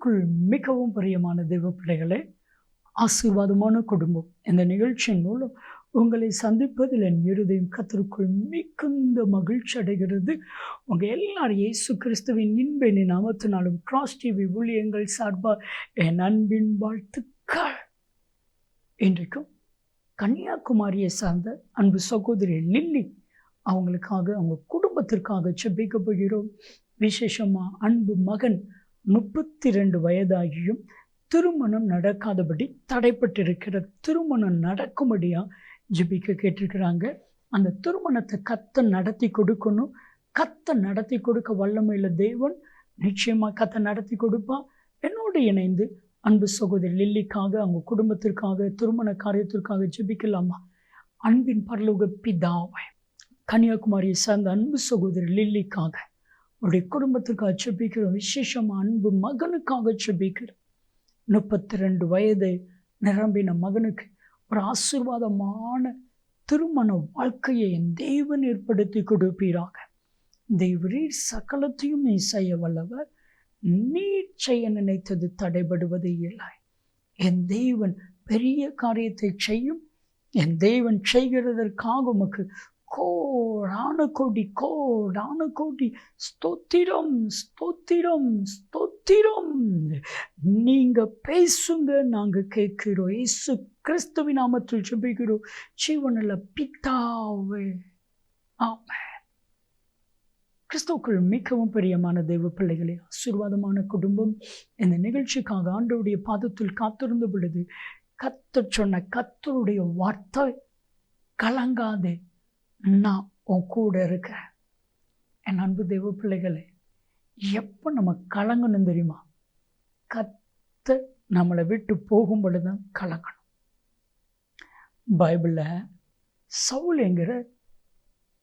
இயேசுக்குள் மிகவும் பிரியமான தெய்வ பிள்ளைகளே ஆசீர்வாதமான குடும்பம். இந்த நிகழ்ச்சியின் மூலம் உங்களை சந்திப்பதில் என் இருதயம் கத்திற்குள் மிகுந்த மகிழ்ச்சி அடைகிறது. உங்கள் எல்லாரும் இயேசு கிறிஸ்துவின் இன்பெனி நாமத்தினாலும் கிராஸ் டிவி ஊழியங்கள் சார்பாக என் அன்பின் வாழ்த்துக்கள். இன்றைக்கும் கன்னியாகுமரியை சார்ந்த அன்பு சகோதரி லில்லி அவங்களுக்காக அவங்க குடும்பத்திற்காக செபிக்க போகிறோம். விசேஷமாக அன்பு மகன் முப்பத்தி ரெண்டு வயதாகியும் திருமணம் நடக்காதபடி தடைப்பட்டிருக்கிற திருமணம் நடக்கும்படியாக ஜெபிக்க கேட்டிருக்கிறாங்க. அந்த திருமணத்தை கத்த நடத்தி கொடுக்கணும். கத்த நடத்தி கொடுக்க வல்லமையில் தேவன் நிச்சயமாக கத்த நடத்தி கொடுப்பான் என்னோடு இணைந்து அன்பு சகோதரி லில்லிக்காக அவங்க குடும்பத்திற்காக திருமண காரியத்திற்காக ஜெபிக்கலாமா? அன்பின் பரலோக பிதாவை கன்னியாகுமரியை சார்ந்த அன்பு சகோதரி லில்லிக்காக. அவருடைய குடும்பத்திற்காக செபிக்கிறோம் விசேஷமாக அன்பு மகனுக்காக செபிக்கிறோம் முப்பத்தி ரெண்டு வயது நிரம்பின மகனுக்கு ஒரு ஆசீர்வாதமான திருமண வாழ்க்கையை என் தெய்வன் ஏற்படுத்தி கொடுப்பீராக. தெய்வரீர் சகலத்தையும் நீ செய்ய வல்லவர். நீ செய்ய நினைத்தது தடைபடுவது இல்லை. என் தெய்வன் பெரிய காரியத்தை செய்யும். என் தெய்வன் செய்கிறதற்காக உமக்கு கோடான கோடி கோடான கோடி. ஸ்தோத்திரம் ஸ்தோத்திரம் ஸ்தோத்திரம். நீங்க பேசுங்க நாங்க கேட்கிறோம். இயேசு கிறிஸ்துவின் நாமத்தில் ஜெபிக்கிறோம். ஜீவனில் பித்தாவே ஆமென். கிறிஸ்துவுக்குள் மிகவும் பிரியமான தெய்வ பிள்ளைகளே ஆசீர்வாதமான குடும்பம். இந்த நிகழ்ச்சிக்காக ஆண்டோடைய பாதத்தில் காத்திருந்த பொழுது கத்த சொன்ன கத்தருடைய வார்த்தை கலங்காதே. நான் உன் கூட இருக்கிறேன் என் அன்பு தெய்வ பிள்ளைகளே எப்போ நம்ம கலங்கணும் தெரியுமா? கத்த நம்மளை விட்டு போகும் பொழுதுதான் கலங்கணும் பைபிளில் சவுல் என்கிற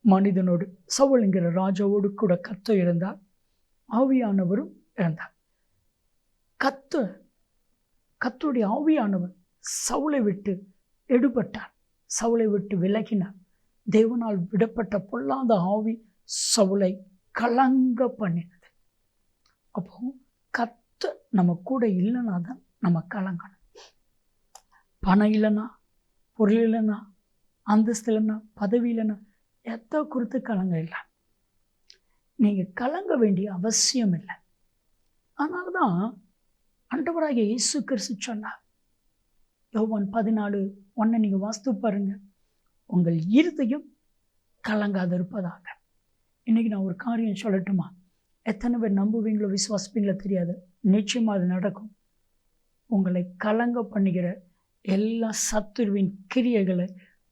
மனிதனோடு சவுல் என்கிற ராஜாவோடு கூட கத்த இருந்தார். ஆவியானவரும் இருந்தார் கத்த கத்துடைய ஆவியானவர் சவுளை விட்டு எடுபட்டார். சவுளை விட்டு விலகினார். தேவனால் விடப்பட்ட பொல்லாத ஆவி சவுளை கலங்க பண்ணினது. அப்போ கத்த நம்ம கூட இல்லைனா தான் நம்ம கலங்கணும். பணம் இல்லைன்னா பொருள் இல்லைன்னா அந்தஸ்து இல்லைன்னா பதவி இல்லைன்னா எத்த குறித்து கலங்க இல்லை? நீங்கள் கலங்க வேண்டிய அவசியம் இல்லை. அதனால தான் அண்டவராகிய இயேசு கிறிஸ்து சொன்னார். யோவான் பதினாலு ஒன்றை நீங்கள் வாஸ்து பாருங்கள் உங்கள் இருதயம் கலங்காது இருப்பதாக இன்றைக்கி நான் ஒரு காரியம் சொல்லட்டுமா? எத்தனை பேர் நம்புவீங்களோ விசுவாசிப்பீங்களோ தெரியாது. நிச்சயமாக அது நடக்கும். உங்களை கலங்க பண்ணுகிற எல்லா சத்துருவின் கிரியைகளை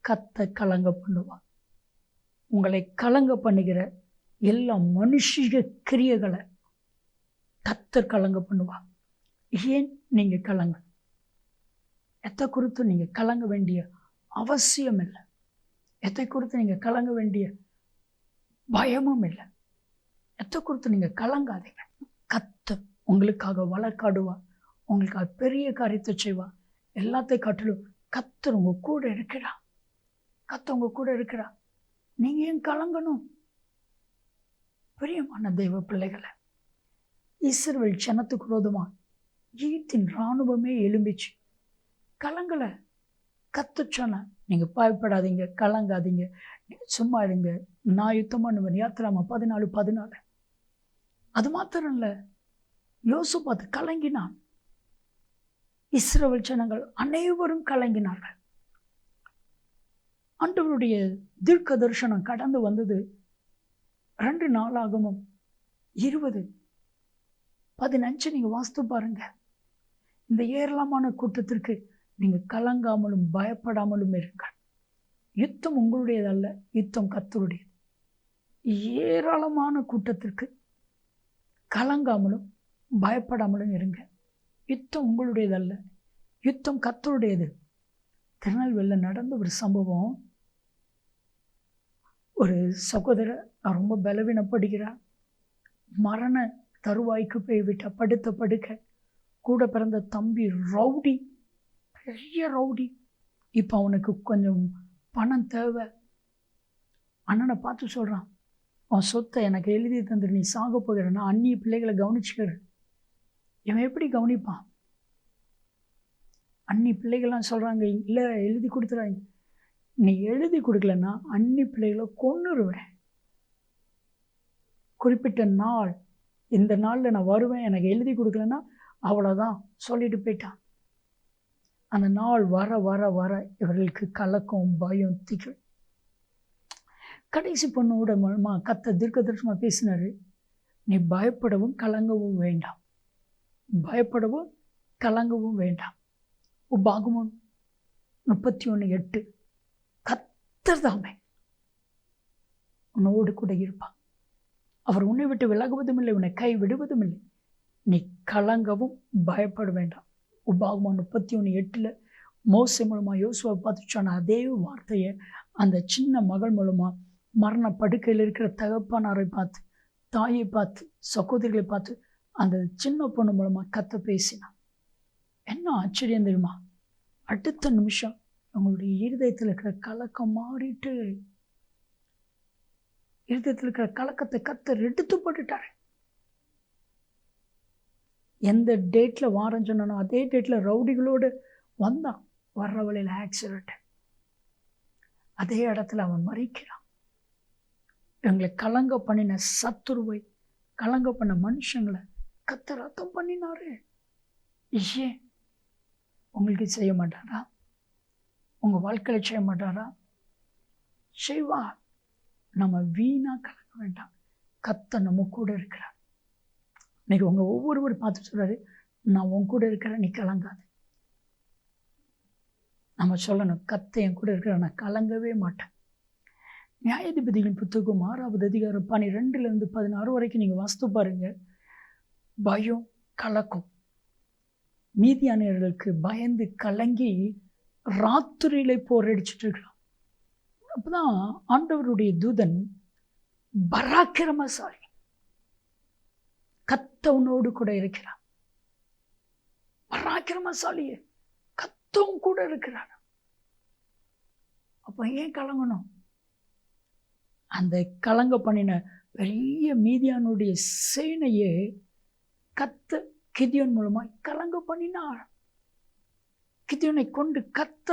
கத்த கலங்க பண்ணுவார். உங்களை கலங்க பண்ணுகிற எல்லா மனுஷிக கிரியைகளை கத்தர் கலங்க பண்ணுவார். ஏன் நீங்கள் கலங்க? எத்தை குறித்து நீங்கள் கலங்க வேண்டிய அவசியம் இல்லை எத்தை குறித்து நீங்கள் கலங்க வேண்டிய பயமும் இல்லை. எத்தை குறித்து நீங்கள் கலங்காதீங்க. கத்து உங்களுக்காக வழக்காடுவா உங்களுக்காக பெரிய காரியத்தை செய்வா. எல்லாத்தையும் காட்டிலும் கத்தர் உங்கள் கூட இருக்கிறா. கத்த உங்கள் கூட இருக்கிறா. நீங்க ஏன் கலங்கணும்? பிரியமான தெய்வ பிள்ளைகளை இஸ்ரவேல் ஜனத்துக்கு விரோதமாக ஈத்தின் இராணுவமே எலும்பிச்சு கலங்களை கத்து சொன்னேன் நீங்கள் பயப்படாதீங்க கலங்காதீங்க. சும்மா இருங்க. நான் யுத்தம் பண்ணுவேன் யாத்திராமா? பதினாலு பதினாலு. அது மாத்திரம் இல்லை. யோசு பார்த்து கலங்கினான். இஸ்ரவல் ஜனங்கள் அனைவரும் கலங்கினார்கள். ஆண்டவருடைய தீர்க்க தரிசனம் கடந்து வந்தது ரெண்டு நாளாகவும் இருபது பதினஞ்சு நீங்கள் வாஸ்து பாருங்க. இந்த ஏராளமான கூட்டத்திற்கு நீங்கள் கலங்காமலும் பயப்படாமலும் இருங்கள். யுத்தம் உங்களுடையதல்ல யுத்தம் கத்தருடையது ஏராளமான கூட்டத்திற்கு கலங்காமலும் பயப்படாமலும் இருங்க யுத்தம் உங்களுடையதல்ல யுத்தம் கத்தருடையது திருநெல்வேலியில் நடந்த ஒரு சம்பவம். ஒரு சகோதரர் ரொம்ப பலவீனப்படுகிறார். மரண தருவாய்க்கு போய்விட்ட படுத்த படுக்க கூட பிறந்த தம்பி ரவுடி பெரிய ரவுடி. இப்போ அவனுக்கு கொஞ்சம் பணம் தேவை. அண்ணனை பார்த்து சொல்கிறான் உன் சொத்தை எனக்கு எழுதி தந்துடு நீ சாக போகிறேன்னா அந்நிய பிள்ளைகளை கவனிச்சுக்கிற இவன் எப்படி கவனிப்பான்? அன்னி பிள்ளைகள்லாம் சொல்கிறாங்க இல்லை எழுதி கொடுத்துறாங்க. நீ எழுதி கொடுக்கலன்னா அன்னி பிள்ளைகளை கொன்னுருவேன். குறிப்பிட்ட நாள் இந்த நாளில் நான் வருவேன் எனக்கு எழுதி கொடுக்கலன்னா அவ்வளோதான் சொல்லிட்டு போயிட்டான். அந்த நாள் வர வர வர இவர்களுக்கு கலக்கம் பயம் திகழ் கடைசி பொண்ணோட மூலமா கத்த தீர்க்க தரிசனமாக பேசினார். நீ பயப்படவும் கலங்கவும் வேண்டாம். பயப்படவும் கலங்கவும் வேண்டாம். உபாகமும் முப்பத்தி ஒன்று எட்டு. கத்தர் தாமே உன்னோடு கூட இருப்பான் அவர் உன்னை விட்டு விலகுவதும் இல்லை உன்னை கை விடுவதும் இல்லை. நீ கலங்கவும் பயப்பட வேண்டாம். உபாகமான் முப்பத்தி ஒன்று எட்டில் மோசை மூலமாக யோசுவை பார்த்து சொன்ன அதே வார்த்தையை அந்த சின்ன மகள் மூலமாக மரண படுக்கையில் இருக்கிற தகப்பானாரை பார்த்து தாயை பார்த்து சகோதரிகளை பார்த்து அந்த சின்ன பொண்ணு மூலமாக கத்த பேசினான். என்ன ஆச்சரியம் தெரியுமா? அடுத்த நிமிஷம் அவங்களுடைய இருதயத்தில் இருக்கிற கலக்கம் மாறிட்டு இருதயத்தில் இருக்கிற கலக்கத்தை கத்தர் எடுத்து போட்டுட்டாரு. எந்த டேட்டில் வாரம் சொன்னானோ அதே டேட்டில் ரவுடிகளோடு வந்தான். வர்ற வழியில் ஆக்சிடெண்ட் அதே இடத்துல அவன் மறிக்கிறான். எங்களை கலங்க பண்ணின சத்துருவை கலங்க பண்ண மனுஷங்களை கத்த ரத்தம் பண்ணினாரு. ஏன்? உங்களுக்கு செய்ய மாட்டாரா? உங்கள் வாழ்க்கையில் செய்ய மாட்டாரா? செய்வா நம்ம வீணாக கலங்க வேண்டாம். கத்த நம்ம கூட இருக்கிறார். இன்னைக்கு உங்கள் ஒவ்வொருவரும் பார்த்து சொல்கிறாரு நான் உன் கூட இருக்கிறேன் நீ கலங்காது. நம்ம சொல்லணும் கத்தை என் கூட இருக்கிற நான் கலங்கவே மாட்டேன். நியாயாதிபதிகளின் புத்தகம் ஆறாவது அதிகாரம் பன்னிரெண்டுலேருந்து பதினாறு வரைக்கும் நீங்கள் வாஸ்து பாருங்கள் பயம் கலக்கும். மீதியானவர்களுக்கு பயந்து கலங்கி ராத்திரியில இருக்கலாம். அப்போ தான் ஆண்டவருடைய தூதன் பராக்கிரமசாலி. கத்தவனோடு கூட இருக்கிறான். பராக்கிரமசாலியே கத்தவும் கூட இருக்கிறான். அப்ப ஏன் கலங்கணும்? அந்த கலங்க பண்ணின பெரிய மீதியானுடைய சேனையே கத்த கிதியோன் மூலமாக கலங்க பண்ணினார் கிதியோனை கொண்டு கத்த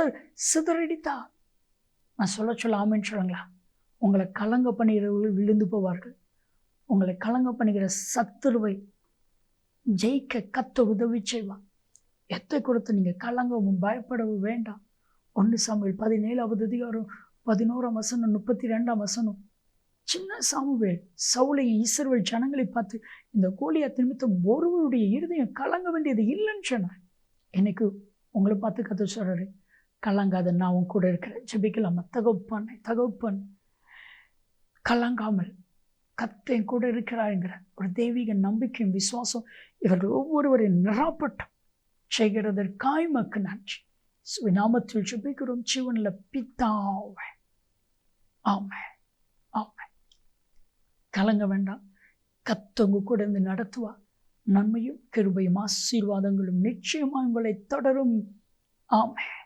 சிதறடித்தார் நான் சொல்ல சொல்ல ஆமின்னு சொல்லுங்களா உங்களை கலங்க பண்ணிடுறவர்கள் விழுந்து போவார்கள். உங்களை கலங்க பண்ணுகிற சத்துருவை ஜெயிக்க கத்த உதவி செய்வான் எத்தை கொடுத்து நீங்கள் கலங்கவும் பயப்படவும் வேண்டாம். ஒன்று சாமுவேல் பதினேழாவது அதிகாரம் பதினோராம் வசனம் முப்பத்தி ரெண்டாம் வசனம். சின்ன சாமுவேல் சவுளை இஸ்ரவேல் ஜனங்களை பார்த்து இந்த கோலியாத் நிமித்தம் ஒருவருடைய இருதயம் கலங்க வேண்டியது இல்லைன்னு சொன்னார். எனக்கு உங்களை பார்த்து கற்று சொல்கிறாரு கலங்காத நான் உன் கூட இருக்கிறேன். ஜெபிக்கலாமா. தகவப்பான் தகவப்பான் கலங்காமல் கத்தேன் கூட இருக்கிறாருங்கிற ஒரு தெய்வீக நம்பிக்கையும் விசுவாசம் இவர்கள் ஒவ்வொருவரையும் நிராப்பட்டம். செய்கிறதற்காய் மக்கு நன்றி. நாமத்தில் சுபிக்கிறோம் ஜீவனில் பித்தாவை ஆமை ஆமை கலங்க வேண்டாம். கத்தவங்க கூட இருந்து நடத்துவா. நன்மையும் கிருபையும் ஆசீர்வாதங்களும் நிச்சயமாக உங்களை தொடரும். ஆமை